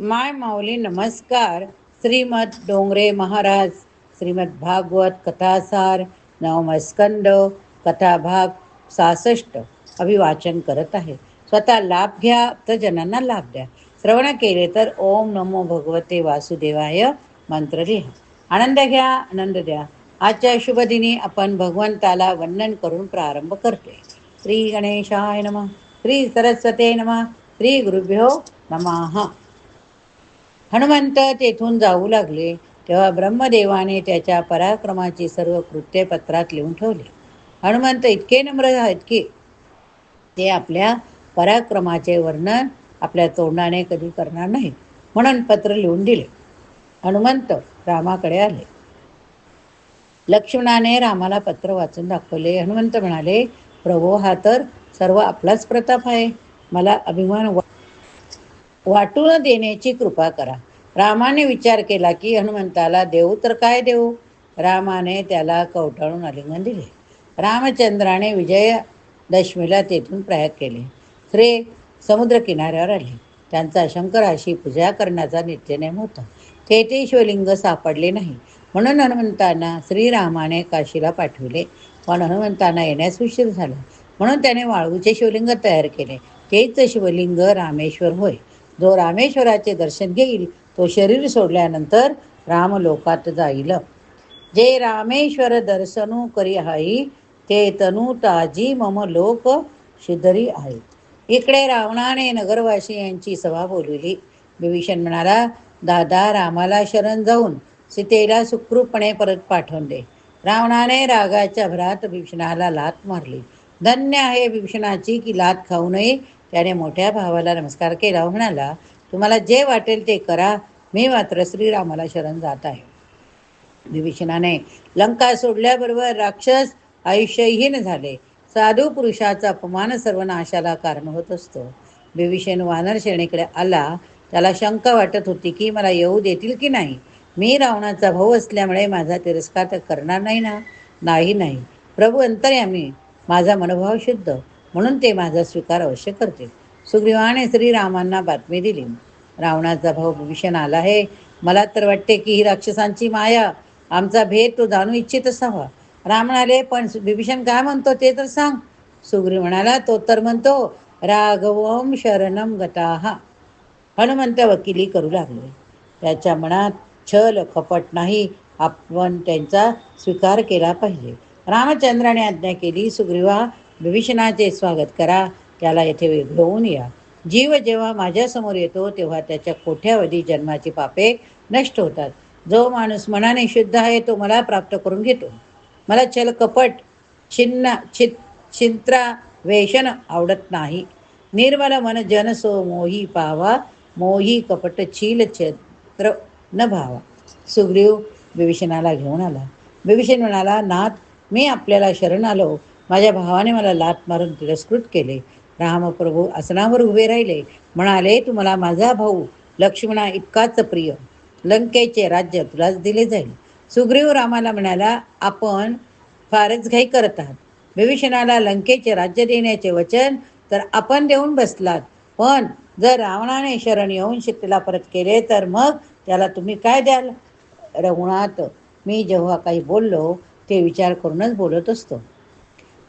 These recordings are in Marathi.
माय माऊली नमस्कार. श्रीमद डोंगरे महाराज श्रीमद भागवत कथासार नवमस्कंद कथाभाग सहासष्ट अभिवाचन करत आहे. स्वतः लाभ घ्या तर जनांना लाभ द्या. श्रवण केले तर ओम नमो भगवते वासुदेवाय मंत्र लिहा. आनंद घ्या आनंद द्या. आजच्या शुभदिनी आपण भगवंताला वंदन करून प्रारंभ करते श्री गणेशाय नम श्री सरस्वते नम श्री गुरुभ्यो नमः. हनुमंत तेथून जाऊ लागले. तेव्हा ब्रह्मदेवाने त्याच्या पराक्रमाची सर्व कृत्ये पत्रात लिहून ठेवली. हनुमंत इतके नम्र आहेत की ते आपल्या पराक्रमाचे वर्णन आपल्या तोंडाने कधी करणार नाही म्हणून पत्र लिहून दिले. हनुमंत रामाकडे आले. लक्ष्मणाने रामाला पत्र वाचून दाखवले. हनुमंत म्हणाले प्रभो हा तर सर्व आपलाच प्रताप आहे. मला अभिमान वाटून देण्याची कृपा करा. रामाने विचार केला की हनुमंताला देऊ तर काय देऊ? रामाने त्याला कवटाळून आलिंगन दिले. रामचंद्राने विजयदशमीला तेथून प्रयाग केले. श्री समुद्र किनाऱ्यावर आले. त्यांचा शंकराशी पूजा करण्याचा नित्यनेम होता. तेथे शिवलिंग सापडले नाही. म्हणून हनुमंतांना श्रीरामाने काशीला पाठविले. पण हनुमंतांना येण्यास उशीर झाला. म्हणून त्याने वाळूचे शिवलिंग तयार केले. तेच शिवलिंग रामेश्वर होय. जो रामेश्वराचे दर्शन घेईल तो शरीर सोडल्यानंतर रामलोकात जाईल. जे रामेश्वर दर्शनू करी हाई ते तनु ताजी मम लोक शिदरी आहेत. इकडे रावणाने नगरवासियांची सभा बोलविली. विभीषण म्हणाला दादा रामाला शरण जाऊन सीतेला सुखरूपपणे परत पाठवून दे. रावणाने रागाच्या भरात भीषणाला लात मारली. धन्य आहे भीषणाची की लात खाऊ नये त्याने मोठ्या भावाला नमस्कार केला म्हणाला तुम्हाला जे वाटेल ते करा. मी मात्र श्रीरामाला शरण जात आहे. विभीषणाने लंका सोडल्याबरोबर राक्षस आयुष्यहीन झाले. साधू पुरुषाचा अपमान सर्वनाशाला कारण होत असतो. विभीषण वानर श्रेणीकडे आला. त्याला शंका वाटत होती की मला येऊ देतील की नाही? मी रावणाचा भाऊ असल्यामुळे माझा तिरस्कार तर करणार नाही ना? नाही नाही. प्रभू अंतर्यामी. माझा मनोभाव शुद्ध. म्हणून ते माझा स्वीकार अवश्य करतील. सुग्रीवाने श्रीरामांना बातमी दिली. रावणाचा भाऊ विभीषण आला आहे. मला तर वाटते की ही राक्षसांची माया. आमचा भेद तो जाणू इच्छित असावा. राम म्हणाले पण विभीषण काय म्हणतो ते तर सांग. सुग्रीव म्हणाला तो तर म्हणतो राघवम शरणम गताहा हनुमंत वकिली करू लागले. त्याच्या मनात छल कपट नाही. आपण त्यांचा स्वीकार केला पाहिजे. रामचंद्राने आज्ञा केली सुग्रीवा विभीषणाचे स्वागत करा. त्याला येथे घेऊन या. जीव जेव्हा माझ्यासमोर येतो तेव्हा त्याच्या कोठ्यावधी जन्माची पापे नष्ट होतात. जो माणूस मनाने शुद्ध आहे तो मला प्राप्त करून घेतो. मला छल कपट छिन्न छित छिंत्रा वेशन आवडत नाही. निर्मल मन जन सो मोही पावा. मोही कपट छील छत्र न भावा. सुग्रीव विभीषणाला घेऊन आला. विभीषण म्हणाला नाथ मी आपल्याला शरण आलो. माझ्या भावाने मला लात मारून तिरस्कृत केले. रामप्रभू आसनावर उभे राहिले. म्हणाले तुम्हाला माझा भाऊ लक्ष्मणा इतकाच प्रिय. लंकेचे राज्य तुलाच दिले जाईल. सुग्रीव रामाला म्हणाला आपण फारच घाई करत आहात विभीषणाला लंकेचे राज्य देण्याचे वचन तर आपण देऊन बसलात. पण जर रावणाने शरण येऊन शेतीला परत केले तर मग त्याला तुम्ही काय द्याल? रघुनाथ मी जेव्हा काही बोललो ते विचार करूनच बोलत असतो.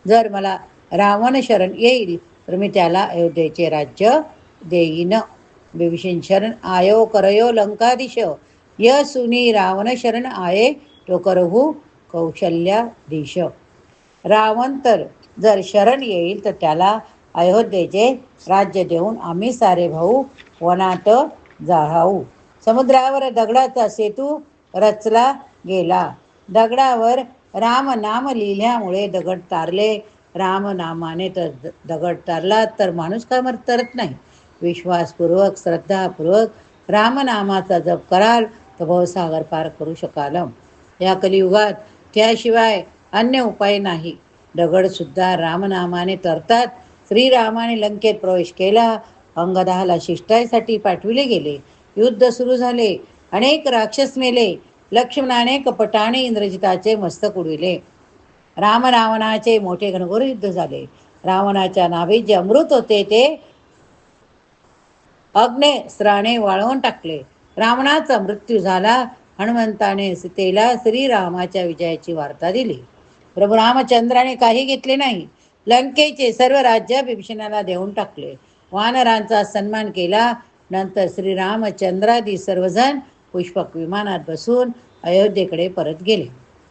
जर मला रावण शरण येईल तर मी त्याला अयोध्येचे राज्य देईन. विभीषण शरण आयो करयो लंकाधीश य सुनी रावण शरण आये तो करहू कौशल्याधीश रावण तर जर शरण येईल तर त्याला अयोध्येचे राज्य देऊन आम्ही सारे भाऊ वनात जाऊ. समुद्रावर दगडाचा सेतू रचला गेला. दगडावर राम नाम लिहिल्यामुळे दगड तारले. राम नामाने तर दगड तारला तर माणूस काय मर तरत नाही. विश्वासपूर्वक श्रद्धापूर्वक रामनामाचा जप कराल तर भवसागर पार करू शकाल. या कलियुगात त्याशिवाय अन्य उपाय नाही. दगडसुद्धा रामनामाने तरतात. श्रीरामाने लंकेत प्रवेश केला. अंगदाहाला शिष्टाईसाठी पाठविले गेले. युद्ध सुरू झाले. अनेक राक्षस मेले. लक्ष्मणाने कपटाने इंद्रजिताचे मस्तक उडविले. राम रावणाचे मोठे घनघोर युद्ध झाले. रावणाच्या नाभीत जे अमृत होते ते अग्नेस्त्राने वाळवून टाकले. रावणाचा मृत्यू झाला. हनुमंताने सीतेला श्रीरामाच्या विजयाची वार्ता दिली. प्रभू रामचंद्राने काही घेतले नाही. लंकेचे सर्व राज्य बिभीषणाला देऊन टाकले. वानरांचा सन्मान केला. नंतर श्रीरामचंद्रादी सर्वजण पुष्पक विमानात बसून अयोध्येकडे परत गेले.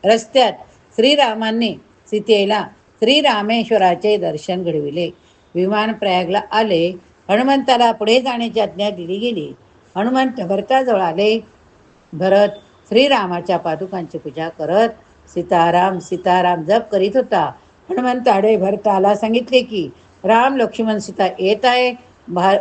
रस्त्यात श्रीरामांनी सीतेला श्रीरामेश्वराचे दर्शन घडविले. विमान प्रयागला आले. हनुमंताला पुढे जाण्याची आज्ञा दिली गेली. हनुमंत भरताजवळ आले. भरत श्रीरामाच्या पादुकांची पूजा करत सीताराम सीताराम जप करीत होता. हनुमंताडे भरताला सांगितले की राम लक्ष्मण सीता येत आहे.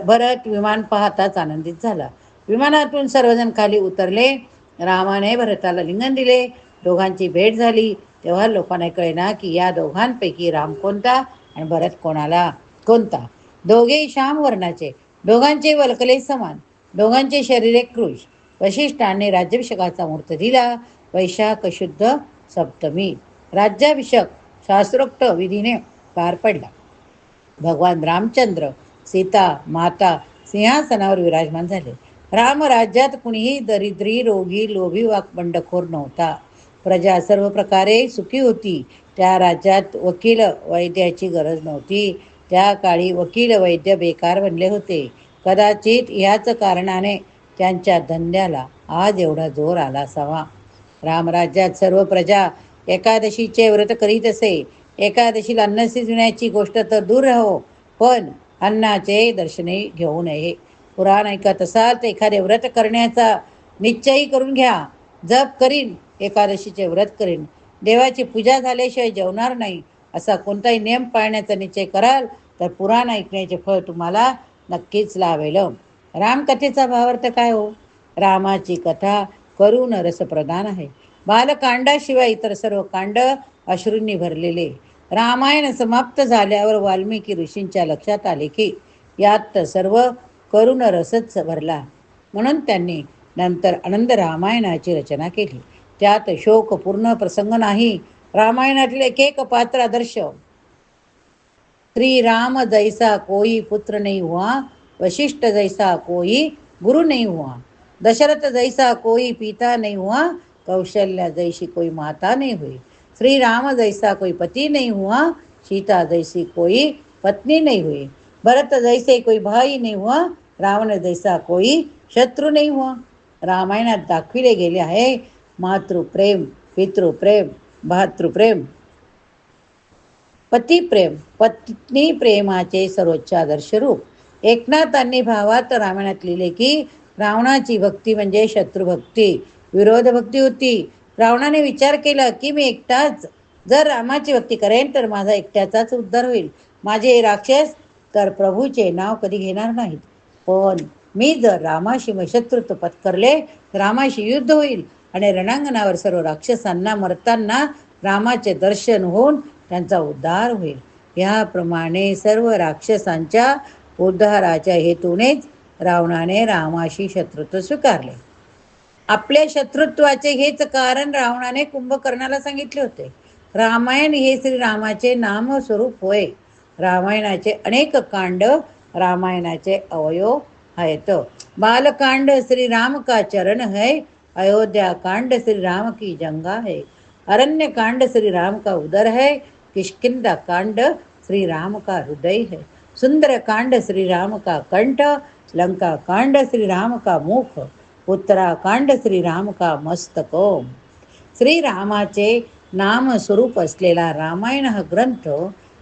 भरत विमान पाहताच आनंदित झाला. विमानातून सर्वजण खाली उतरले. रामाने भरताला लिंगन दिले. दोघांची भेट झाली. तेव्हा लोकांना कळेना की या दोघांपैकी राम कोणता आणि भरत कोणाला कोणता. दोघे श्याम वर्णाचे. दोघांचे वलकले समान. दोघांचे शरीर एक कृष. वशिष्ठांनी राज्याभिषेकाचा मूर्त दिला. वैशाख शुद्ध सप्तमी. राज्याभिषेक शास्त्रोक्त विधीने पार पडला. भगवान रामचंद्र सीता माता सिंहासनावर विराजमान झाले. रामराज्यात कुणीही दरिद्री रोगी लोभी वा बंडखोर नव्हता. प्रजा सर्व प्रकारे सुखी होती. त्या राज्यात वकील वैद्याची गरज नव्हती. त्या काळी वकील वैद्य बेकार बनले होते. कदाचित ह्याच कारणाने त्यांच्या धंद्याला आज एवढा जोर आला असावा. रामराज्यात सर्व प्रजा एकादशीचे व्रत करीत असे. एकादशीला अन्न शिजवण्याची गोष्ट तर दूर राहो पण अन्नाचे दर्शने घेऊ नये. पुराण ऐकत असाल तर एखादे व्रत करण्याचा निश्चयही करून घ्या. जप करीन एकादशीचे व्रत करीन. देवाची पूजा झाल्याशिवाय जेवणार नाही असा कोणताही नियम पाळण्याचा निश्चय कराल तर पुराण ऐकण्याचे फळ तुम्हाला नक्कीच लावेल रामकथेचा भावार्थ काय हो? रामाची कथा करुण रसप्रधान आहे. बालकांडाशिवाय इतर सर्व कांड अश्रूंनी भरलेले. रामायण समाप्त झाल्यावर वाल्मिकी ऋषींच्या लक्षात आले की यात सर्व करुण रसच भरला. म्हणून त्यांनी नंतर आनंद रामायणाची रचना केली. त्यात शोक पूर्ण प्रसंग नाही. रामायणातील एक एक पात्र आदर्श. श्री राम जैसा कोई पुत्र नाही हुआ वशिष्ठ जैसा कोई गुरु नहीं हुआ दशरथ जैसा कोई पिता नहीं हुआ कौशल्या जैसी कोई माता नहीं हुई श्री राम जैसा कोई पति नहीं हुआ सीता जैसी कोई पत्नी नहीं हुई भरत जैसे कोई भाई नाही हुआ रावण जैसा कोई शत्रू नाही हुआ रामायणात दाखविले गेले आहे मातृप्रेम पितृप्रेम भातृप्रेम पतिप्रेम पत्नी प्रेमाचे सर्वोच्च आदर्श रूप एकनाथांनी भावात रामायणात लिहिले की रावणाची भक्ती म्हणजे शत्रुभक्ती विरोध भक्ती होती रावणाने विचार केला की मी एकटाच जर रामाची भक्ती करेन तर माझा एकट्याचाच उद्धार होईल माझे राक्षस तर प्रभूचे नाव कधी घेणार नाहीत. पण मी जर रामाशी शत्रुत्व पत्करले रामाशी युद्ध होईल. आणि रणांगणावर सर्व राक्षसांना मरताना रामाचे दर्शन होऊन त्यांचा उद्धार होईल. याप्रमाणे सर्व राक्षसांच्या उद्धाराच्या हेतूनेच रावणाने रामाशी शत्रुत्व स्वीकारले. आपल्या शत्रुत्वाचे हेच कारण रावणाने कुंभकर्णाला सांगितले होते. रामायण हे श्रीरामाचे नामस्वरूप होय. रामायणाचे अनेक कांड रामायणाचे अवयव आहेत. बालकांड श्री राम का चरण है अयोध्या कांड श्री राम की जंगा है. अरण्य कांड श्री राम का उदर है किष्किंदा कांड श्री राम का हृदय है. सुंदर कांड श्री राम का कंठ लंका कांड श्री राम का मुख उत्तराकांड श्री राम का मस्तक. श्री रामाचे नाम स्वरूप असलेला रामायण हा ग्रंथ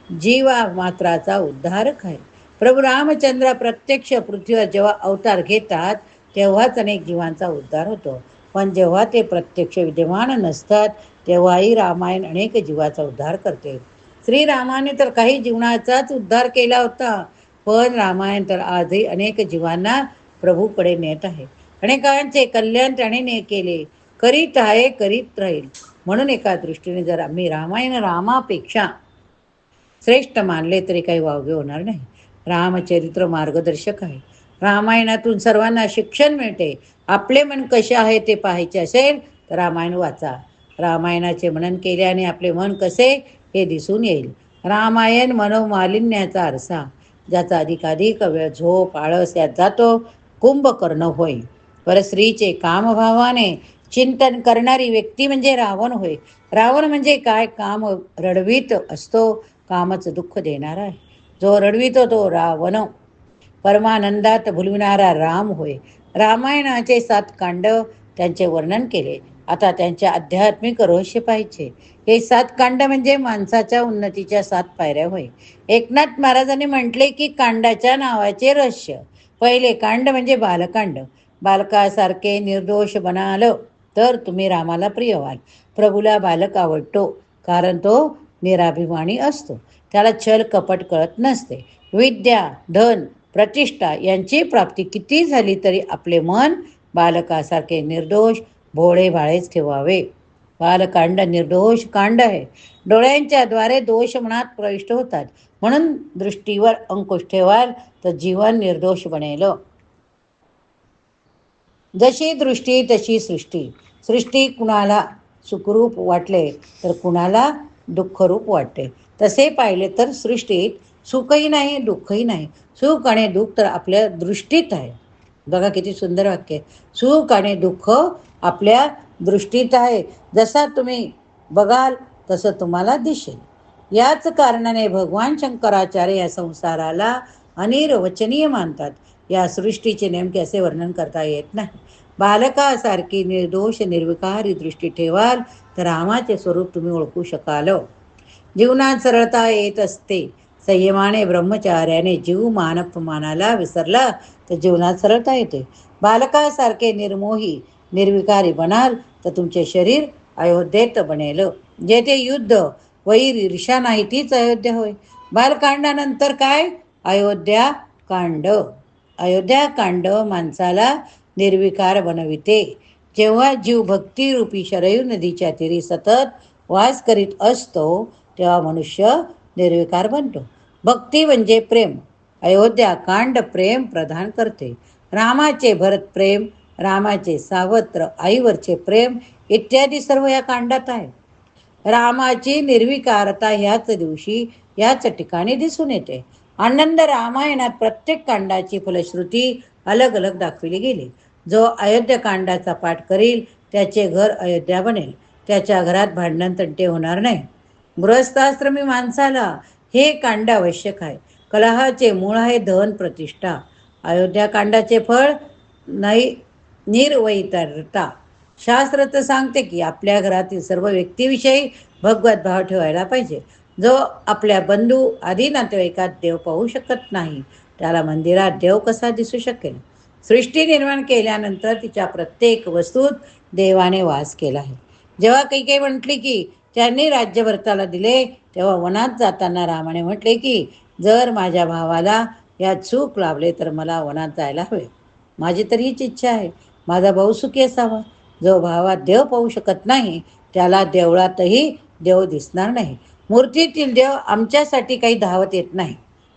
जीवा मात्राचा उद्धारक आहे प्रभू रामचंद्र प्रत्यक्ष पृथ्वीवर जेव्हा अवतार घेतात तेव्हाच अनेक जीवांचा उद्धार होतो. पण जेव्हा ते प्रत्यक्ष विद्यमान नसतात तेव्हाही रामायण अनेक जीवाचा उद्धार करते. श्रीरामाने तर काही जीवनाचाच उद्धार केला होता पण रामायण तर आजही अनेक जीवांना प्रभूकडे नेत आहे. अनेकांचे कल्याण त्याने ने केले करीत आहे करीत राहील. म्हणून एका दृष्टीने जर आम्ही रामायण रामापेक्षा श्रेष्ठ मानले तरी काही वावगे होणार नाही. रामचरित्र मार्गदर्शक आहे. रामायणातून सर्वांना शिक्षण मिळते. आपले मन कसे आहे ते पाहायचे असेल तर रामायण वाचा. रामायणाचे मनन केल्याने आपले मन कसे हे दिसून येईल. रामायण मनोमालिन्याचा आरसा. ज्याचा अधिकाधिक वेळ झोप आळस यात जातो कुंभकर्ण होय. पर स्त्रीचे कामभावाने चिंतन करणारी व्यक्ती म्हणजे रावण होय. रावण म्हणजे काय? काम रडवीत असतो. कामच दुःख देणारा आहे. जो रडवितो तो रावण. परमानंदात भुलविणारा राम होय. रामायणाचे सात कांड त्यांचे वर्णन केले. आता त्यांचे आध्यात्मिक रहस्य पाहिजे हे सात कांड म्हणजे माणसाच्या उन्नतीच्या सात पायऱ्या होय. एकनाथ महाराजांनी म्हटले की कांडाच्या नावाचे रहस्य. पहिले कांड म्हणजे बालकांड. बालकासारखे निर्दोष बनाल तर तुम्ही रामाला प्रिय व्हाल. प्रभूला बालक आवडतो. कारण तो निराभिमानी असतो. त्याला छल कपट कळत नसते. विद्या धन प्रतिष्ठा यांची प्राप्ती किती झाली तरी आपले मन बालकासारखे निर्दोष भोळे भाळेच ठेवावे. बालकांड निर्दोष कांड आहे. डोळ्यांच्या द्वारे दोष मनात प्रविष्ट होतात. म्हणून दृष्टीवर अंकुश ठेवाल तर जीवन निर्दोष बनेल. जशी दृष्टी तशी सृष्टी. सृष्टी कुणाला सुखरूप वाटले तर कुणाला दुःखरूप वाटते. तसे पाहिले तर सृष्टीत सुखही नाही दुःखही नाही. सुख आणि दुःख तर आपल्या दृष्टीत आहे. बघा किती सुंदर वाक्य सुख आणि दुःख आपल्या दृष्टीत आहे. जसा तुम्ही बघाल तसं तुम्हाला दिसेल. याच कारणाने भगवान शंकराचार्य या संसाराला अनिर्वचनीय मानतात. या सृष्टीचे नेमके असे वर्णन करता येत नाही. बालकासारखी निर्दोष निर्विकारी दृष्टी ठेवाल रामाचे स्वरूप तुम्ही ओळखू शकाल. जीवनात सरळता येत असते. संयमाने ब्रह्मचार्याने जीव मानपमानाला विसरला तर जीवनात सरळता येते. बालकासारखे निर्मोही निर्विकारी बनाल तर तुमचे शरीर अयोध्येत बनेल. जेथे युद्ध वैर ईर्षा नाही तीच अयोध्या होय. बालकांडानंतर काय? अयोध्या कांड. अयोध्या कांड माणसाला निर्विकार बनविते. जेव्हा जीव भक्तिरूपी शरयू नदीच्या तीरी सतत वास करीत असतो तेव्हा मनुष्य निर्विकार बनतो. भक्ती म्हणजे प्रेम. अयोध्या कांड प्रेम प्रदान करते. रामाचे भरत प्रेम रामाचे सावत्र आईवरचे प्रेम इत्यादी सर्व या कांडात आहे. रामाची निर्विकारता ह्याच दिवशी याच ठिकाणी दिसून येते. आनंद रामायणात प्रत्येक कांडाची फलश्रुती अलग अलग दाखविली गेली. जो अयोध्याकांडाचा पाठ करील त्याचे घर अयोध्या बनेल. त्याच्या घरात भांडण तंटे होणार नाही. गृहस्थाश्रमी माणसाला हे कांड आवश्यक आहे. कलहाचे मूळ आहे धन प्रतिष्ठा. अयोध्या कांडाचे फळ नाही निर्वैतरता. शास्त्र तर सांगते की आपल्या घरातील सर्व व्यक्तीविषयी भगवत भाव ठेवायला पाहिजे. जो आपल्या बंधू आदी नातेवाईकात देव पाहू शकत नाही. त्याला मंदिरात देव कसा दिसू शकेल? सृष्टी निर्माण केल्यानंतर तिच्या प्रत्येक वस्तूत देवाने वास केला आहे. जेव्हा काही काही म्हटली की त्यांनी राज्यभरताला दिले तेव्हा वनात जाताना रामाने म्हटले की जर माझ्या भावाला यात चूक लाभले तर मला वनात जायला हवे. माझी तर हीच इच्छा आहे. माझा भाऊ सुखी असावा. जो भावात देव पाहू शकत नाही त्याला देवळातही देव दिसणार नाही. मूर्तीतील देव आमच्यासाठी काही धावत येत नाही.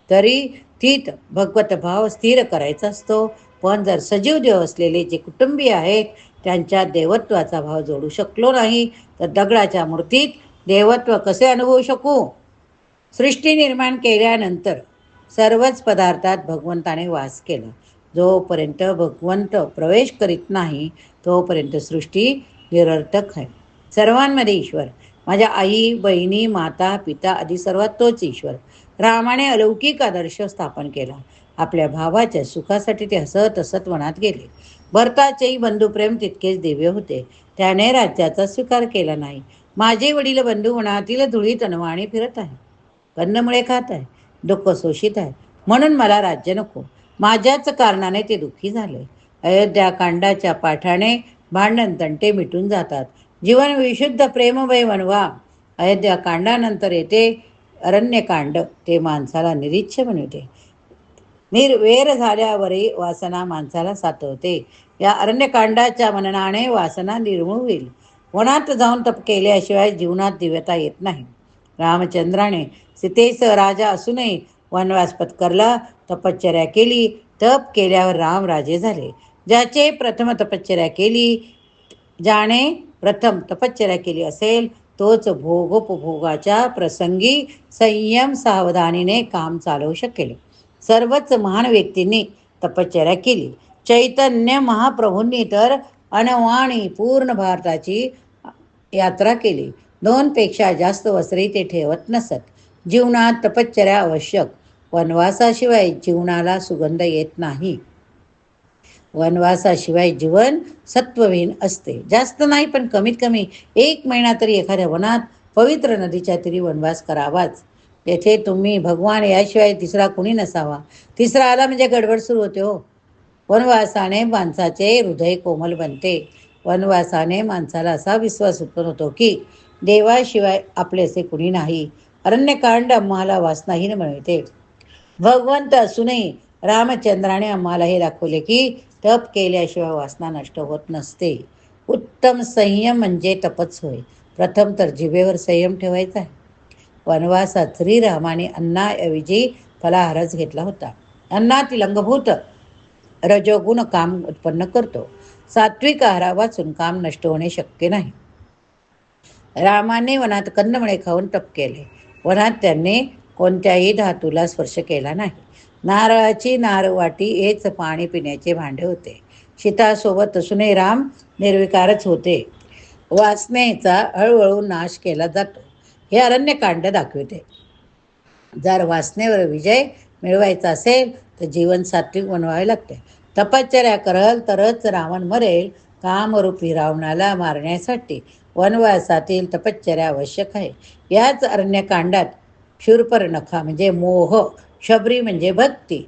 तरी तीत भगवत भाव स्थिर करायचा असतो. पण जर सजीव देव असलेले जे कुटुंबीय आहेत त्यांच्या देवत्वाचा भाव जोडू शकलो नाही तर दगडाच्या मूर्तीत देवत्व कसे अनुभवू शकू? सृष्टी निर्माण केल्यानंतर सर्वच पदार्थात भगवंताने वास केला. जोपर्यंत भगवंत प्रवेश करीत नाही तोपर्यंत सृष्टी निरर्थक आहे. सर्वांमध्ये ईश्वर माझ्या आई बहिणी माता पिता आदी सर्वात तोच ईश्वर. रामाने अलौकिक आदर्श स्थापन केला. आपल्या भावाच्या सुखासाठी ते हसत हसत वनात गेले. भरताचेही बंधुप्रेम तितकेच दिव्य होते. त्याने राज्याचा स्वीकार केला नाही. माझे वडील बंधू वनातील धुळीत अनवाणी फिरत आहे. कंदमुळे खात आहे. दुःख शोषित आहे. म्हणून मला राज्य नको. माझ्याच कारणाने ते दुःखी झाले. अयोध्या कांडाच्या पाठाने भांडण तंटे मिटून जातात. जीवन विशुद्ध प्रेमभय बनवा अयोध्या कांडानंतर येते अरण्यकांड. ते माणसाला निरीच्छ बनवते. निर्वेर झाल्यावरही वासना माणसाला सातवते. या अरण्यकांडाच्या मननाने वासना निर्मूळ होईल. वनात जाऊन तप केल्याशिवाय जीवनात दिव्यता येत नाही. रामचंद्राने सीतेसह राजा असूनही वनवास पत्करला तपश्चर्या केली. तप केल्यावर राम राजे झाले. ज्याचे प्रथम तपश्चर्या केली ज्याने प्रथम तपश्चर्या केली असेल तोच भोगोपभोगाच्या प्रसंगी संयम सावधानीने काम चालवू शकेल. सर्वच महान व्यक्तींनी तपश्चर्या केली. चैतन्य महाप्रभूंनी तर अनवाणी पूर्ण भारताची यात्रा केली. दोनपेक्षा जास्त वस्त्रे ते ठेवत नसत. जीवनात तपश्चर्या आवश्यक. वनवासाशिवाय जीवनाला सुगंध येत नाही. वनवासाशिवाय जीवन सत्वहीन असते. जास्त नाही पण कमीत कमी एक महिना तरी एखाद्या वनात पवित्र नदीच्या तरी वनवास करावाच. तेथे तुम्ही भगवान याशिवाय तिसरा कुणी नसावा. तिसरा आला म्हणजे गडबड सुरू होते हो. वनवासाने माणसाचे हृदय कोमल बनते. वनवासाने माणसाला असा विश्वास उत्पन्न होतो की देवाशिवाय आपलेसे कुणी नाही. अरण्यकांड आम्हाला वासनाहीन मिळते. भगवंत असूनही रामचंद्राने आम्हाला हे दाखवले की तप केल्याशिवाय वासना नष्ट होत नसते. उत्तम संयम म्हणजे तपच होय. प्रथम तर जिभेवर संयम ठेवायचा आहे. वनवासात श्रीरामाने अन्नाऐवजी फलाहारच घेतला होता. अन्नात लंगभूत रजोगुण काम उत्पन्न करतो. सात्विक आहारा वाचून काम नष्ट होणे शक्य नाही. रामाने वनात कंदमळे खाऊन तप केले. वनात त्यांनी कोणत्याही धातूला स्पर्श केला नाही. नारळाची नारवाटी हेच पाणी पिण्याचे भांडे होते. सीतासोबत असूनही राम निर्विकारच होते. वासनेचा हळूहळू नाश केला जातो. हे अरण्यकांड दाखवते. जर वासनेवर विजय मिळवायचा असेल तर जीवन सात्विक बनवावे लागते. तपश्चर्या करल तरच रावण मरेल. कामरूपी रावणाला मारण्यासाठी वनवासातील तपश्चर्या आवश्यक आहे. याच अरण्यकांडात शूर्पणखा म्हणजे मोह शबरी म्हणजे भक्ती.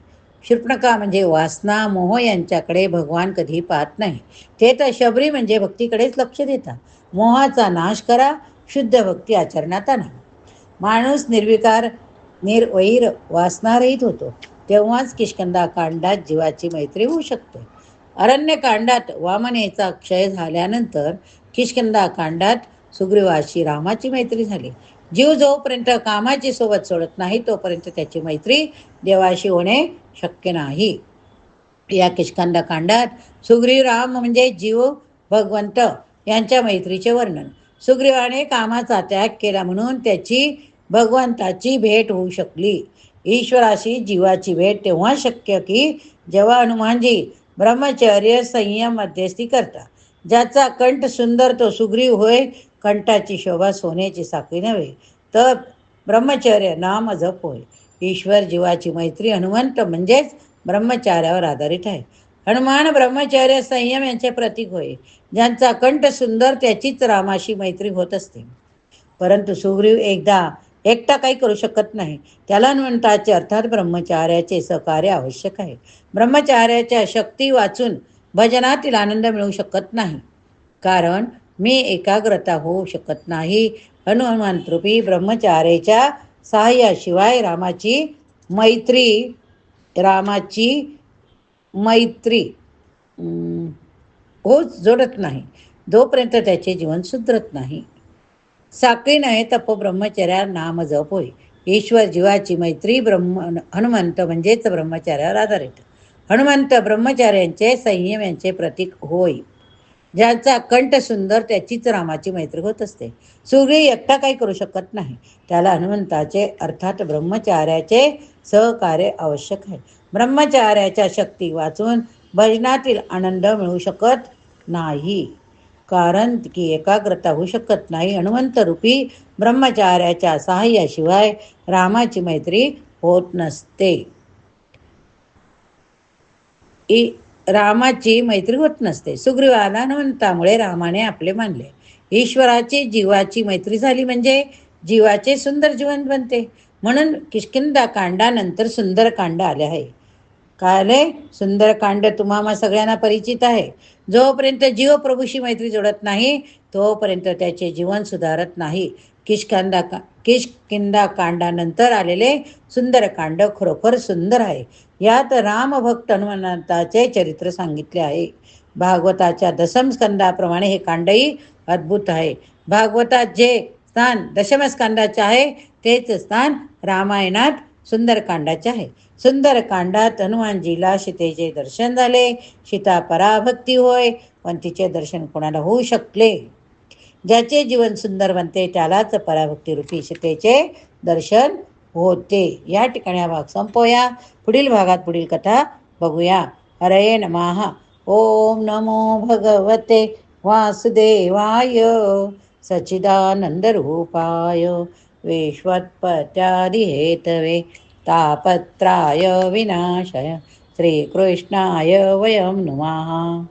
शूर्पणखा म्हणजे वासना मोह यांच्याकडे भगवान कधी पाहत नाही. ते तर शबरी म्हणजे भक्तीकडेच लक्ष देतात. मोहाचा नाश करा शुद्ध भक्ती आचरणात आणा. माणूस निर्विकार निर्वैर वासनारहित होतो. तेव्हाच किष्कंदा कांडात जीवाची मैत्री होऊ शकते. अरण्यकांडात वामनेचा क्षय झाल्यानंतर किष्कंदा कांडात सुग्रीवाशी रामाची मैत्री झाली. जीव जोपर्यंत कामाची सोबत सोडत नाही तोपर्यंत त्याची मैत्री देवाशी होणे शक्य नाही. या किष्कंदा कांडात सुग्रीव राम म्हणजे जीव भगवंत यांच्या मैत्रीचे वर्णन. सुग्रीवाने कामाचा त्याग केला म्हणून त्याची भगवंताची भेट होऊ शकली. ईश्वराशी जीवाची भेट तेव्हा शक्य की जेव्हा हनुमानजी ब्रह्मचर्य संयम मध्यस्थी करता ज्याचा कंठ सुंदर तो सुग्रीव होय कंठाची शोभा सोन्याची साखळी नव्हे तर ब्रह्मचर्य नाम जप होय. ईश्वर जीवाची मैत्री हनुमंत म्हणजेच ब्रह्मचार्यावर आधारित आहे. हनुमान ब्रह्मचर्य संयम यांचे प्रतीक होय ज्यांचा कंठ सुंदर त्याचीच रामाशी मैत्री होत असते. परंतु सुग्रीव एकदा एकटा काही करू शकत नाही. त्याला हनुमंताचे अर्थात ब्रह्मचार्याचे सहकार्य आवश्यक आहे. ब्रह्मचार्याच्या शक्ती वाचून भजनातील आनंद मिळू शकत नाही. कारण मी एकाग्रता होऊ शकत नाही. हनुमंतरूपी ब्रह्मचार्याच्या सहाय्याशिवाय रामाची मैत्री रामाची मैत्री होच जोडत नाही. जोपर्यंत त्याचे जीवन सुधरत नाही. साखळी नाही तप ब्रह्मचर्या नाम जप होय. ईश्वर जीवाची मैत्री ब्रह्म हनुमंत म्हणजेच ब्रह्मचार्यावर आधारित. हनुमंत ब्रह्मचार्यांचे संयम यांचे प्रतीक होय. ज्यांचा कंठ सुंदर त्याचीच रामाची मैत्री होत असते. सूर्य एकटा काही करू शकत नाही. त्याला हनुमंताचे अर्थात ब्रह्मचार्याचे सहकार्य आवश्यक आहे. ब्रह्मचार्याच्या शक्ती वाचून भजनातील आनंद मिळू शकत नाही. कारण की एकाग्रता होऊ शकत नाही. हनुमंत रूपी ब्रह्मचार्याच्या सहाय्याशिवाय रामाची मैत्री होत नसते. रामाची मैत्री होत नसते. सुग्रीवाला नवंतामुळे रामाने आपले मानले. ईश्वराची जीवाची मैत्री झाली म्हणजे जीवाचे सुंदर जीवन बनते. म्हणून किशकिंदा कांडानंतर सुंदरकांड आले आहे. काले सुंदरकांड तुम्हाला सगळ्यांना परिचित आहे. जोपर्यंत जीव प्रभूशी मैत्री जोडत नाही तोपर्यंत त्याचे जीवन सुधारत नाही. किशकांदा का किशकिंदा कांडानंतर आलेले सुंदरकांड खरोखर सुंदर आहे. यात रामभक्त हनुमंताचे चरित्र सांगितले आहे. भागवताच्या दशम स्कंदाप्रमाणे हे कांडही अद्भुत आहे. भागवतात जे स्थान दशमस्कंदाचे आहे तेच स्थान रामायणात सुंदरकांडाचे आहे. सुंदरकांडात हनुमानजीला सीतेचे दर्शन झाले. सीता पराभक्ती होय पण तिचे दर्शन कोणाला होऊ शकले? ज्याचे जीवन सुंदर बनते त्यालाच पराभक्ती सीतेचे दर्शन होते. या ठिकाणी हा भाग संपवूया. पुढील भागात पुढील कथा बघूया. हरये नमः. ओम नमो भगवते वासुदेवाय. सच्चिदानन्दरूपाय. विश्वत्पत्यादिहेतवे तापत्राय विनाशय. श्रीकृष्णाय वयं नुमः.